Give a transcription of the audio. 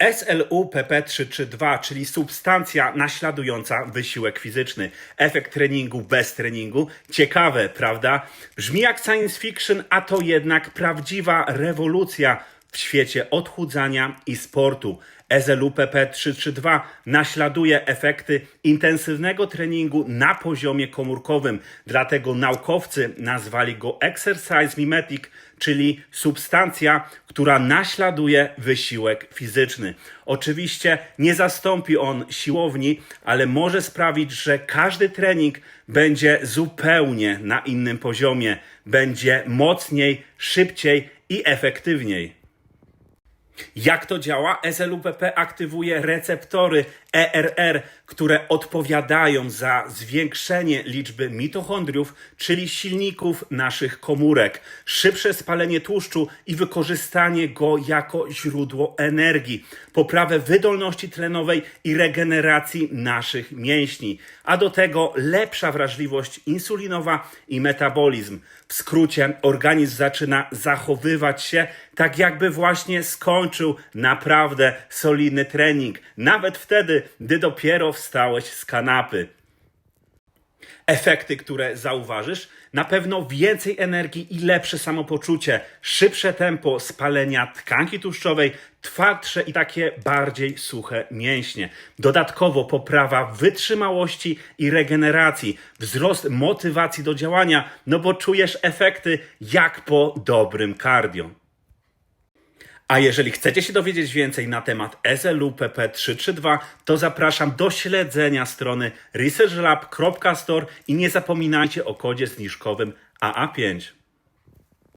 SLU PP332, czyli substancja naśladująca wysiłek fizyczny. Efekt treningu bez treningu. Ciekawe, prawda? Brzmi jak science fiction, a to jednak prawdziwa rewolucja w świecie odchudzania i sportu. SLU PP332 naśladuje efekty intensywnego treningu na poziomie komórkowym, dlatego naukowcy nazwali go Exercise Mimetic, czyli substancja, która naśladuje wysiłek fizyczny. Oczywiście nie zastąpi on siłowni, ale może sprawić, że każdy trening będzie zupełnie na innym poziomie, będzie mocniej, szybciej i efektywniej. Jak to działa? SLUPP aktywuje receptory ERR, które odpowiadają za zwiększenie liczby mitochondriów, czyli silników naszych komórek, szybsze spalenie tłuszczu i wykorzystanie go jako źródło energii, poprawę wydolności tlenowej i regeneracji naszych mięśni, a do tego lepsza wrażliwość insulinowa i metabolizm. W skrócie, organizm zaczyna zachowywać się tak, jakby właśnie skończył naprawdę solidny trening, nawet wtedy, gdy dopiero wstałeś z kanapy. Efekty, które zauważysz, na pewno więcej energii i lepsze samopoczucie, szybsze tempo spalenia tkanki tłuszczowej, twardsze i takie bardziej suche mięśnie. Dodatkowo poprawa wytrzymałości i regeneracji, wzrost motywacji do działania, no bo czujesz efekty jak po dobrym cardio. A jeżeli chcecie się dowiedzieć więcej na temat SLU PP332, to zapraszam do śledzenia strony researchlab.store i nie zapominajcie o kodzie zniżkowym AA5.